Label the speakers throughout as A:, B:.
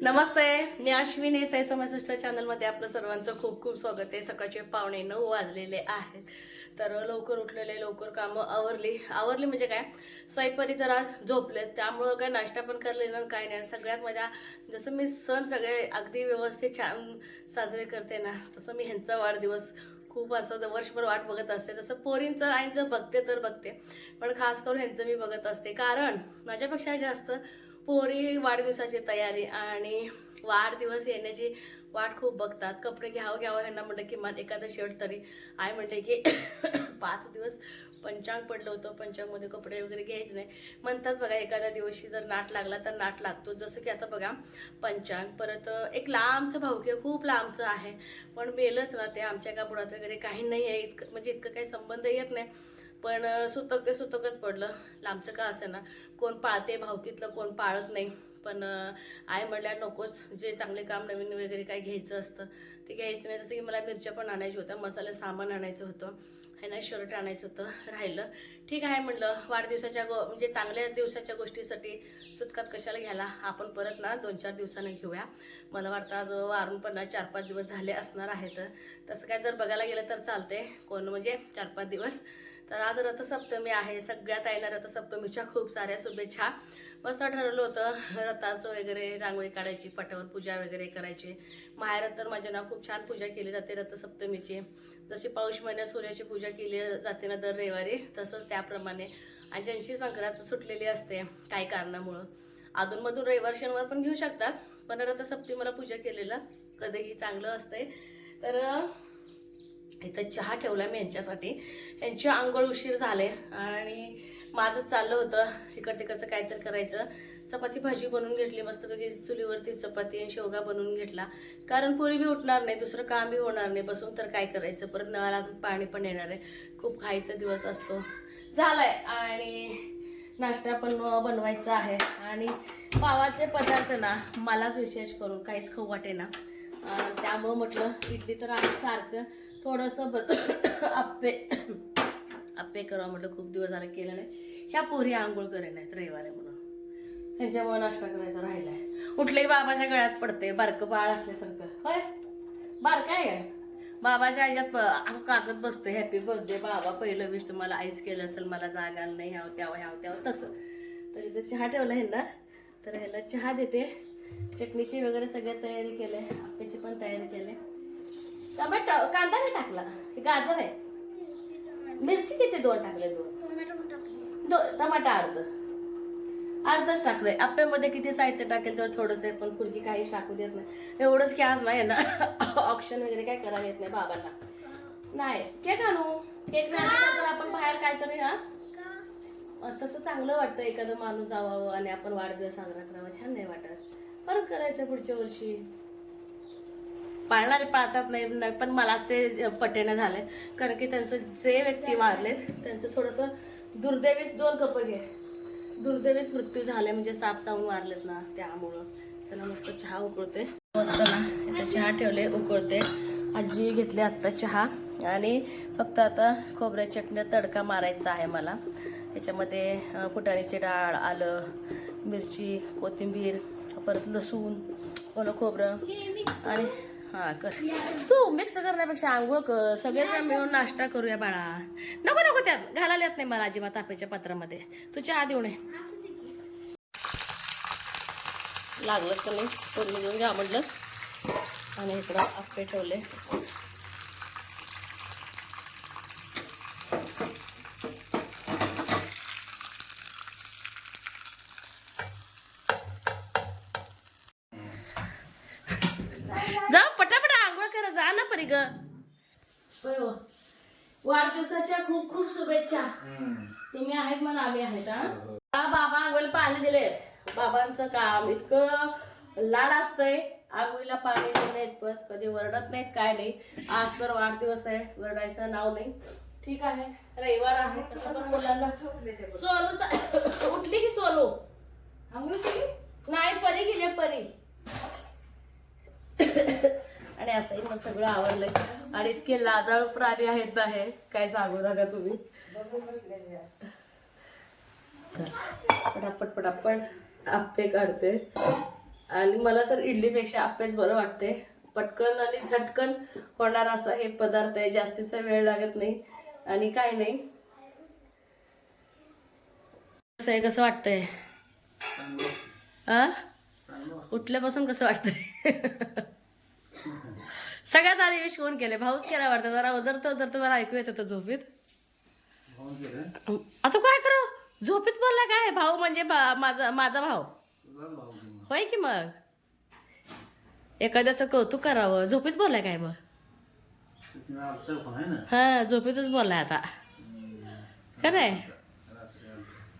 A: नमस्ते मी अश्विनी साई समासिष्ट चॅनलमध्ये आपलं सर्वांचं खूप खूप स्वागत आहे. सकाळचे पावणे नऊ वाजलेले आहेत. तर लवकर उठलेले लवकर कामं आवरली. आवरली म्हणजे काय? स्वयंपारी तर आज झोपले त्यामुळं काय नाश्ता पण करले ना काय नाही. सगळ्यात माझ्या जसं मी सण सगळे अगदी व्यवस्थित छान साजरे करते ना तसं मी ह्यांचा वाढदिवस खूप असं वर्षभर वाट बघत असते. जसं पोरींचं आईंचं बघते तर बघते पण खास करून ह्यांचं मी बघत असते. कारण माझ्यापेक्षा जास्त पोरी वाढदिवसाची तयारी आणि वाढदिवस येण्याची वाट खूप बघतात. कपडे घ्यावं घ्यावं ह्यांना म्हणलं किमान एखादं शर्ट तरी. आई म्हणते की पाच दिवस पंचांग पडलं होतं पंचांगमध्ये कपडे वगैरे घ्यायचे नाही. म्हणतात बघा एखाद्या दिवशी जर नाट लागला तर नाट लागतो. जसं की आता बघा पंचांग. परत एक लांबचं भाऊकी खूप लांबचं आहे. पण मेलंच ना ते आमच्या का बुडात वगैरे काही नाही आहे. इतकं म्हणजे इतकं काही संबंध येत नाही. पण सुतक ते सुतकच पडलं. लांबचं का असे ना कोण पाळते भावकीतलं कोण पाळत नाही. पण आई म्हटल्या नकोच. जे चांगले काम नवीन वगैरे काही घ्यायचं असतं ते घ्यायचं नाही. जसं की मला मिरच्या पण आणायच्या होत्या. मसाले सामान आणायचं होतं. है ना शर्ट आणायचं होतं. राहिलं. ठीक आहे म्हटलं. वाढदिवसाच्या गो म्हणजे चांगल्या दिवसाच्या गोष्टीसाठी सुतकात कशाला घ्यायला? आपण परत ना दोन चार दिवसांनी घेऊया. मला वाटतं आज वारून पण ना चार पाच दिवस झाले असणार आहेत. तसं काय जर बघायला गेलं तर चालते कोण म्हणजे चार पाच दिवस. तर आज रथसप्तमी आहे. सगळ्यात आहे ना रथसप्तमीच्या खूप साऱ्या शुभेच्छा. मस्त ठरवलं होतं. रथाचं वगैरे रांगोळी काढायची पटावर पूजा वगैरे करायची. माहेरात तर माझ्या ना खूप छान पूजा केली जाते रथसप्तमीची. जशी पाऊस महिन्यात सूर्याची पूजा केली जाते ना दर रविवारी तसंच त्याप्रमाणे. आणि ज्यांची संक्रांत सुटलेली असते काही कारणामुळं. अधूनमधून रविवार शनिवार पण घेऊ शकतात. पण रथसप्तमीला पूजा केलेलं कधीही चांगलं असतंय. तर इथं चहा ठेवला मी यांच्यासाठी. यांची आंघोळ उशीर झाले आणि माझं चाललं होतं इकड तिकडचं काहीतरी करायचं. चपाती भाजी बनवून घेतली मस्तपैकी चुलीवरती चपाती आणि शेवगा बनवून घेतला. कारण पोरी बी उठणार नाही दुसरं काम बी होणार नाही बसून तर काय करायचं? परत नळाला अजून पाणी पण येणार आहे. खूप खायचा दिवस असतो. झालाय. आणि नाश्ता पण बनवायचा आहे. आणि पावाचे पदार्थ ना मलाच विशेष करून काहीच खाऊ वाटे ना त्यामुळं म्हटलं इडली तर आम्ही सारखं थोडंसं बघ आप्पे आप्पे करावं म्हटलं खूप दिवस झाले केलं नाही. ह्या पोरी आंघोळ करे नाहीत रविवारी म्हणून. त्यांच्यामुळे नाश्ता करायचा राहिलाय. कुठल्याही बाबाच्या गळ्यात पडते बारकं बाळ असल्यासारखं. होय? बारका आहे? बाबाच्या आईच्यात असं कागद बसतो हॅपी बर्थडे बाबा पहिलं विश तुम्हाला आईस केलं असेल मला जागा नाही ह्याव त्यावं ह्याव त्यावं तसं. तर इथं चहा ठेवला ह्यांना. तर ह्याला चहा देते. चटणीची वगैरे सगळ्या तयारी केले आप्याची पण तयारी केली. टमाटो कांदा नाही टाकला हे गाजर आहे. मिरची किती दोन टाकले दोन दो टमाटा अर्ध. अर्धच टाकलंय. आप्यामध्ये किती साहित्य टाकेल तर थोडंसं पण फुलकी काहीच टाकू देत नाही. एवढंच की आज नाही ना ऑप्शन वगैरे काय करायला येत नाही बाबांना. नाही केक आणू. केक नाही तर आपण बाहेर काहीतरी हा? अं, तसं चांगलं वाटतं एखादं माणूस जावावं आणि आपण वाढदिवस साजरा करावा. छान नाही वाटत. परत करायचं पुढच्या वर्षी. पाळणारे पाळतात नाही नाही, पण मलाच ते पटेनं झालंय. कारण की त्यांचं जे व्यक्ती मारले त्यांचं थोडंसं दुर्दैवीच दोन कप घे. दुर्दैवीच मृत्यू झाले म्हणजे साप चावून मारलेत ना त्यामुळं. चला मस्त चहा उकळते. मस्त ना इथं चहा ठेवले उकळते. आजी घेतले आत्ता चहा. आणि फक्त आता खोबऱ्या चटणी तडका मारायचा आहे मला. याच्यामध्ये अं, फुटाण्याची डाळ आलं मिरची कोथिंबीर परत लसूण ओलं खोबरं आणि हां कर. तू मिक्स करण्यापेक्षा आंघोळ कर. सगळेजण मिळून नाश्ता करूया बाळा. नको नको त्यात. घालायला येत नाही मला अजिबात तापेच्या पात्रामध्ये. तू चहा देऊ नये लागलं तर नाही? फोडणी देऊन घ्या म्हटलं. आणि इकडं आप्पे ठेवले जा पटापटा आंघोळ करा जा ना परी ग. हो. वाढदिवसाच्या खूप खूप शुभेच्छा. तुम्ही आहेत म्हणून आम्ही आहेत हा? हा, बाबा आंघोळ पाणी दिलेत. बाबांचं काम इतकं लाड असतंय. आंघोळीला पाणी देणे इतपत कधी वरडत नाहीत काय नाही. आज तर वाढदिवस आहे वरडायचं नाव नाही. ठीक आहे रविवार आहे तसं पण मुलांना सोनू उठली की सोनू? नाही परी गेली परी. आणि असंही मग सगळं आवडलंय आणि इतके लाजाळू प्राणी आहेत आहे काय सांगू नका तुम्ही. पटापट पटापट आप्पे काढते. आणि मला तर इडलीपेक्षा आप्पेच बरं वाटते. पटकन आणि झटकन होणार असा हे पदार्थ आहे जास्तीचा वेळ लागत नाही. आणि काय नाही. कसं आहे कसं वाटतंय? आ? उठल्यापासून कसं वाटतंय? सगळ्यात आधी विश कोण केले भाऊच केला वाटतं. जरा उजरत उजरत मला ऐकू येत होतं झोपीत. आता काय करू? झोपीत बोलला काय? भाऊ म्हणजे माझा माझा भाऊ. होय की मग? एखाद्याचं कौतुक करावं. झोपीत बोललाय काय मग? हा झोपीतच बोललाय आता. खरंय.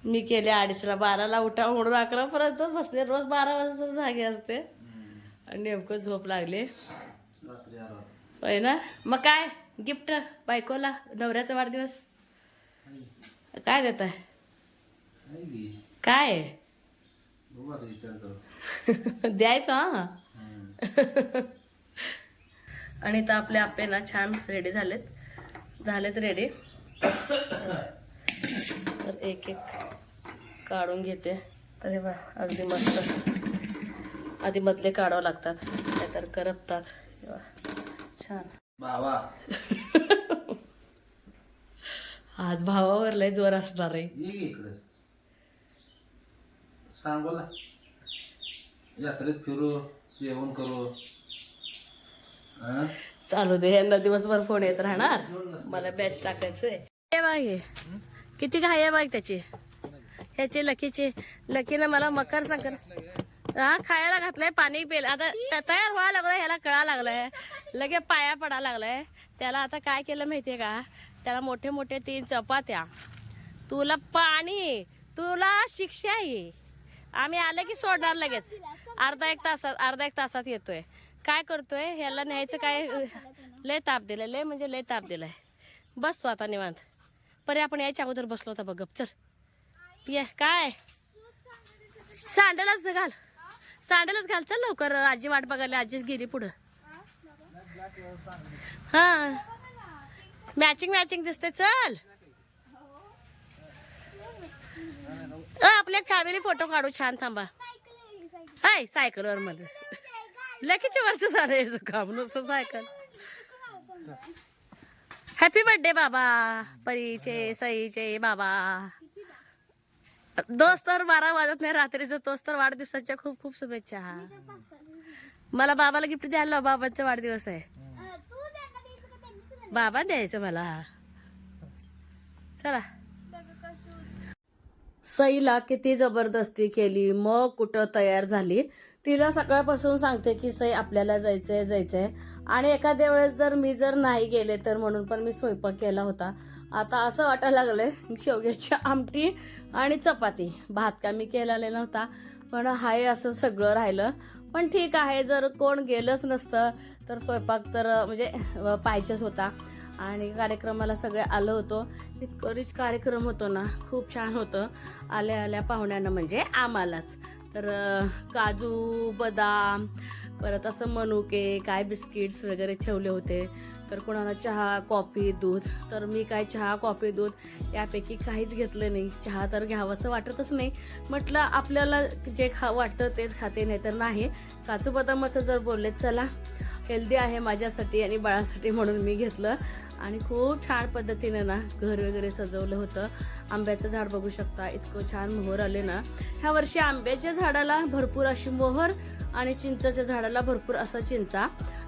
A: मी केले अडीचला बाराला उठा म्हणून अकरा पर्यंत बसले. रोज बारा वाजता जागे असते. आणि नेमकं झोप लागले. होय ना? मग काय? गिफ्ट बायकोला? नवऱ्याचा वाढदिवस? काय देत आहे काय? द्यायचं हा. आणि तर आपले आप्पे ना छान रेडी झालेत. झालेत रेडी तर एक एक काढून घेते. तर हे बा अगदी मस्त. आधी मधले काढावं लागतात नाहीतर करपतात. छान. आज भावावर लय जोर असणार आहे.
B: इकडे. सांग बोला. यात्रेत फिरू जेवण करू. हा?
A: चालू दे यांना दिवसभर फोन येत राहणार. मला बॅच टाकायचंय. हे बाग हे किती घाई आहे बाग त्याची. ह्याची लकीची. लकीनं मला मकर संक्रांत हा खायला घातलंय पाणी पेल आता तयार व्हायला लागलाय ह्याला कळा लागलाय. लगे पाया पडा लागलाय. त्याला आता काय केलं माहितीये का? त्याला मोठे मोठे तीन चपात्या. तुला पाणी तुला शिक्षा आहे आम्ही आलं की सोडणार लगेच. अर्धा एक तासात अर्धा एक तासात येतोय. काय करतोय? ह्याला न्यायचं काय? लय ताप दिलाय लय म्हणजे लय ताप दिलाय. बसतो आता निवांत. परे आपण यायच्या अगोदर बसलो होता बघ गप चल. ये काय? सांडलाच घाल. सांडलच घाल चल लवकर. आजी वाट बघायला आजीच गेली पुढं. हा. मॅचिंग मॅचिंग दिसते चल. आपल्या फॅमिली फोटो काढू. छान थांबा. हाय सायकलवर मध्ये लकीचे वर्ष झालं काम. नुसतं सायकल. हॅपी बर्थडे बाबा. परीचे सईचे बाबा. दोस्त तर बारा वाजत नाही रात्रीचं तोच तर वाढदिवसाच्या खूप खूप शुभेच्छा मला बाबाला गिफ्ट द्यायला बाबांचा वाढदिवस आहे. बाबा द्यायचं मला. चला. सईला किती जबरदस्ती केली मग कुठं तयार झाली? तिला सकाळपासून सांगते की सई आपल्याला जायचंय जायचंय. आणि एखाद्या वेळेस जर मी जर नाही गेले तर म्हणून पण मी स्वयंपाक केला होता. आता असं वाटायला लागलंय शेवग्याची आमटी आणि चपाती. भात का मी केलेला नव्हता पण हाय असं सगळं राहिलं. पण ठीक आहे जर कोण गेलंच नसतं तर स्वयंपाक तर म्हणजे पाहिजेच होता. आणि कार्यक्रमाला सगळे आलं होतं. इतकं रिच कार्यक्रम होतो ना खूप छान होतं. आल्या आल्या पाहुण्यांना म्हणजे आम्हालाच. तर काजू बदाम परत असं मनुके काय बिस्किट्स वगैरे ठेवले होते. तर कोणाला चहा कॉफी दूध तर मी काय चहा कॉफी दूध यापैकी काहीच घेतलं नाही. चहा तर घ्यावंसं वाटतच नाही. म्हटलं आपल्याला जे खा वाटतं तेच खाते नाही तर नाही. काजू बदामाचं जर बोलले चला. हेल्दी आहे माझ्यासाठी आणि बाळासाठी म्हणून मी घेतलं. आणि खूप छान पद्धतीनं ना घर वगैरे सजवलं होतं. आंब्याचं झाड बघू शकता इतकं छान मोहर आले ना. ह्या वर्षी आंब्याच्या झाडाला भरपूर अशी मोहर आणि चिंचाच्या झाडाला भरपूर असा चिंचा.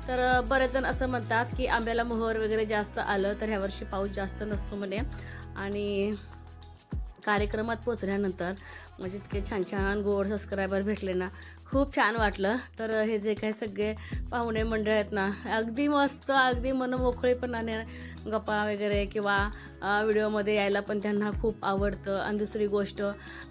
A: तर बरेच जण असं म्हणतात की आंब्याला मोहर वगैरे जास्त आलं तर ह्या वर्षी पाऊस जास्त नसतो म्हणे. आणि कार्यक्रमात पोचल्यानंतर म्हणजे इतके छान छान गोड सबस्क्रायबर भेटले ना. खूप छान वाटलं. तर हे जे काही सगळे पाहुणे मंडळ आहेत ना अगदी मस्त अगदी मनमोकळेपणाने गप्पा वगैरे किंवा व्हिडिओमध्ये यायला पण त्यांना खूप आवडतं. आणि दुसरी गोष्ट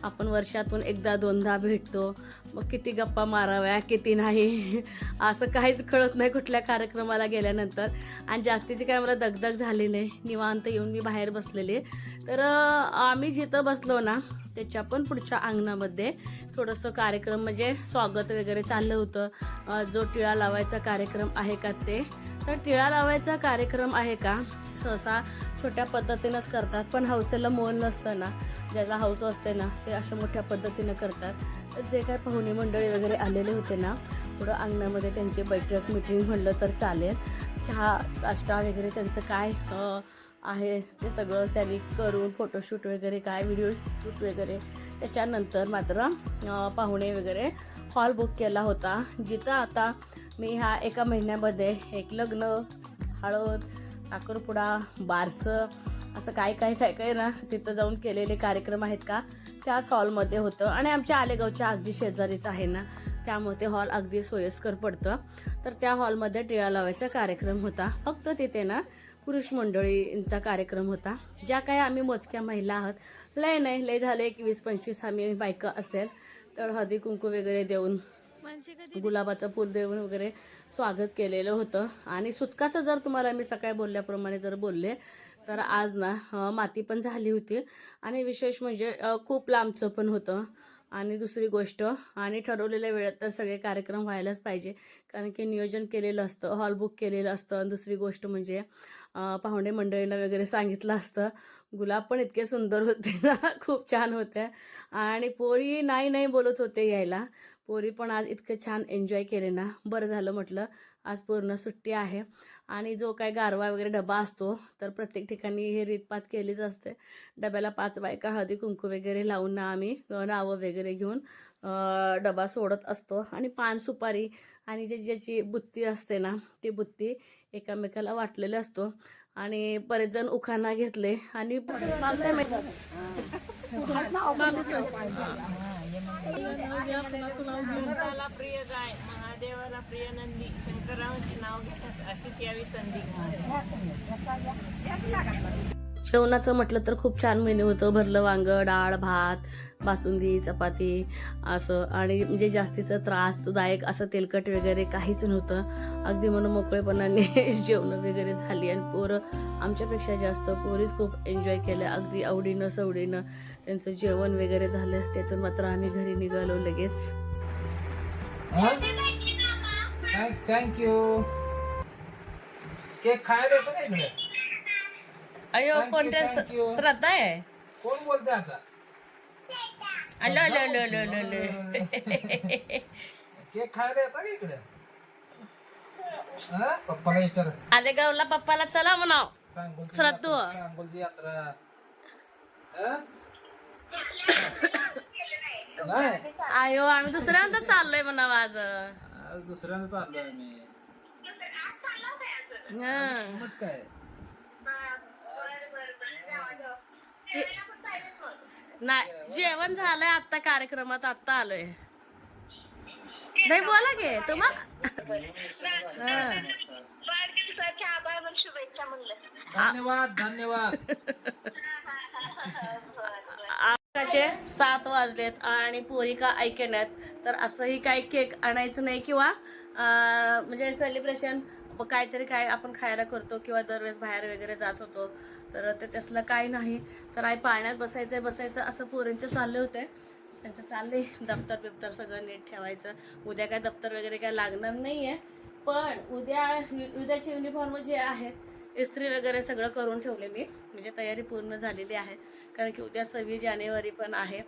A: आपण वर्षातून एकदा दोनदा भेटतो. मग किती गप्पा माराव्या किती नाही. असं काहीच कळत नाही कुठल्या कार्यक्रमाला गेल्यानंतर. आणि जास्तीची काय मला दगदग झाली नाही. निवांत येऊन मी बाहेर बसलेले. तर आम्ही जिथं बसलो ना त्याच्या पण पुढच्या अंगणामध्ये थोडंसं कार्यक्रम म्हणजे स्वागत वगैरे चाललं होतं. जो टिळा लावायचा कार्यक्रम आहे का ते? तर टिळा लावायचा कार्यक्रम आहे का? सहसा छोट्या पद्धतीनंच करतात पण हौसेला मोल नसतं ना. ज्याला हौस असते ना ते अशा मोठ्या पद्धतीनं करतात. जे काय पाहुणे मंडळी वगैरे आलेले होते ना थोडं अंगणामध्ये त्यांची बैठक मिटिंग म्हणलं तर चालेल. चहा नाश्ता वगैरे त्यांचं काय आहे ते सगळं त्यांनी करून फोटोशूट वगैरे काय व्हिडिओ शूट वगैरे. त्याच्यानंतर मात्र पाहुणे वगैरे हॉल बुक केला होता. जिथं आता मी ह्या एका महिन्यामध्ये एक लग्न हळद साखरपुडा बारसं असं काय काय काय काय ना तिथं जाऊन केलेले कार्यक्रम आहेत का? त्याच हॉलमध्ये होतं. आणि आमच्या आलेगावच्या अगदी शेजारीच आहे ना. त्यामुळे ते हॉल अगदी सोयीस्कर पडतं. तर त्या हॉलमध्ये टिळा लावायचा कार्यक्रम होता. फक्त तिथे ना पुरुष मंडळींचा कार्यक्रम होता. ज्या काही आम्ही मोजक्या महिला आहात लय नाही लय झाले एक वीस पंचवीस आम्ही बायका असेल तर हळदी कुंकू वगैरे देऊन गुलाबाचं फुल देऊन वगैरे स्वागत केलेलं होतं. आणि सुटकाचं जर तुम्हाला मी सकाळी बोलल्याप्रमाणे जर बोलले तर आज ना माती पण झाली होती. आणि विशेष म्हणजे खूप लांबचं पण होतं. आणि दुसरी गोष्ट आणि ठरवलेल्या वेळेत तर सगळे कार्यक्रम व्हायलाच पाहिजे. कारण की नियोजन केलेलं असतं हॉल बुक केलेलं असतं. आणि दुसरी गोष्ट म्हणजे पाहुणे मंडळींना वगैरे सांगितलं असतं. गुलाब पण इतके सुंदर होते ना खूप छान होते. आणि पोरी नाही नाही बोलत होते यायला. पोरी पण आज इतकं छान एन्जॉय केले ना. बरं झालं म्हटलं. आज पूर्ण सुट्टी आहे. आणि जो काय गारवा वगैरे डबा असतो तर प्रत्येक ठिकाणी हे रीतपात केलीच असते. डब्याला पाच बायका हळदी कुंकू वगैरे लावून ना आम्ही नावं वगैरे घेऊन डबा सोडत असतो. आणि पान सुपारी आणि जे ज्याची बुत्ती असते ना ती बुत्ती एकामेकाला वाटलेली असतो. आणि बरेच जण उखाणा घेतले. आणि
C: प्रिय गाय महादेवाला प्रिय नंदी. शंकररावांचे नाव घेतात अशीच यावी संधी.
A: जेवणाचं म्हटलं तर खूप छान मेन्यू होतं. भरलं वांगं डाळ भात बासुंदी चपाती असं. आणि म्हणजे जास्तीचं त्रासदायक असं तेलकट वगैरे काहीच नव्हतं. अगदी म्हणून मोकळेपणाने जेवणं वगैरे झाली. आणि पोरं आमच्यापेक्षा जास्त पोरीच खूप एन्जॉय केलं अगदी आवडीनं सवडीनं त्यांचं जेवण वगैरे झालं. त्यातून मात्र आम्ही घरी निघालो लगेच.
B: थँक्यू केक खायला येतो का इकडे?
A: अयो
B: Thank you,
A: कोणत्या
B: thank you.
A: श्रद्धा आहे?
B: कोण बोलते आता?
A: Hello hello hello hello hello hello
B: cake खायला येतं का इकडे? हा? पप्पाला विचार.
A: आलेगावला पप्पाला चला म्हणाव. श्राद्ध.
B: यात्रा- सांगोलची यात्रा. हा? नाही.
A: आयो आम्ही दुसऱ्यांदा चाललोय म्हणावं आज.
B: आज दुसऱ्यांदा चाललोय आम्ही.
A: हं.
B: मग काय?
A: नाही जेवण झालंय आता कार्यक्रमात आता आलोय नाही बोला गे तुम्हाला हं.
B: धन्यवाद धन्यवाद
A: आकाचे सात वाजलेत आणि पोरी का ऐकण्यात तर असंही काही केक आणायचं नाही किंवा म्हणजे सेलिब्रेशन काहीतरी काय आपण खायला करतो किंवा दरवेळेस बाहेर वगैरे जात होतो तर ते तसलं काय नाही. तर आई पाण्यात बसायचं बसायचं असं पोरींचे चालले होते. त्यांचं चालले दप्तर बिप्तर सगळं नीट ठेवायचं. उद्या काय दप्तर वगैरे काय लागणार नाही आहे पण उद्या उद्याचे युनिफॉर्म जे आहे इस्त्री वगैरे सगळं करून ठेवले मी. म्हणजे तयारी पूर्ण झालेली आहे. कारण की उद्या सव्वीस जानेवारी पण आहे.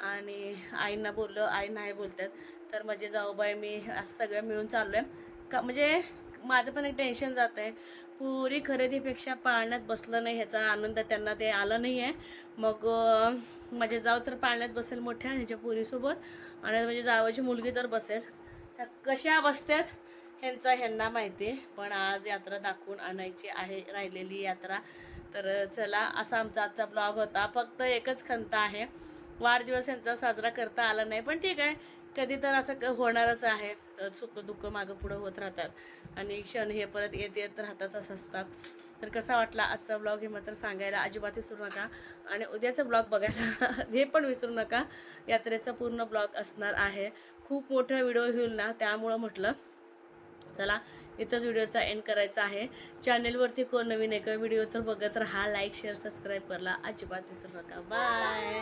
A: आणि आईंना बोललं आई नाही बोलतात. तर माझे जाऊबाई मी असं सगळं मिळून चाललो आहे का म्हणजे माझं पण एक टेन्शन जात आहे पुरी खरेदीपेक्षा पाळण्यात बसलं नाही ह्याचा आनंद त्यांना ते आला नाही आहे मग माझे जाऊ तर पाळण्यात बसेल मोठ्या ह्याच्या पुरीसोबत. आणि म्हणजे जावाची मुलगी तर बसेल. त्या कशा बसतात ह्यांचा ह्यांना माहिती आहे. पण आज यात्रा दाखवून आणायची आहे राहिलेली यात्रा. तर चला असा आमचा आजचा ब्लॉग होता. फक्त एकच खंत आहे. वाढदिवस यांचा साजरा करता आला नाही. पण ठीक आहे. कधी तर असं क- होणारच आहे. सुख दुःख मागं पुढं होत राहतात. आणि क्षण हे परत येत येत राहतातच असतात. तर कसा वाटला आजचा ब्लॉग हे मात्र सांगायला अजिबात विसरू नका. आणि उद्याचा ब्लॉग बघायला हे पण विसरू नका. यात्रेचा पूर्ण ब्लॉग असणार आहे. खूप मोठा व्हिडिओ होईल ना त्यामुळं म्हटलं चला इथंच व्हिडिओचा एंड करायचा आहे. चॅनेलवरती कोण नवीन एका व्हिडिओ तर बघत राहा. लाईक शेअर सबस्क्राईब करला अजिबात विसरू नका. बाय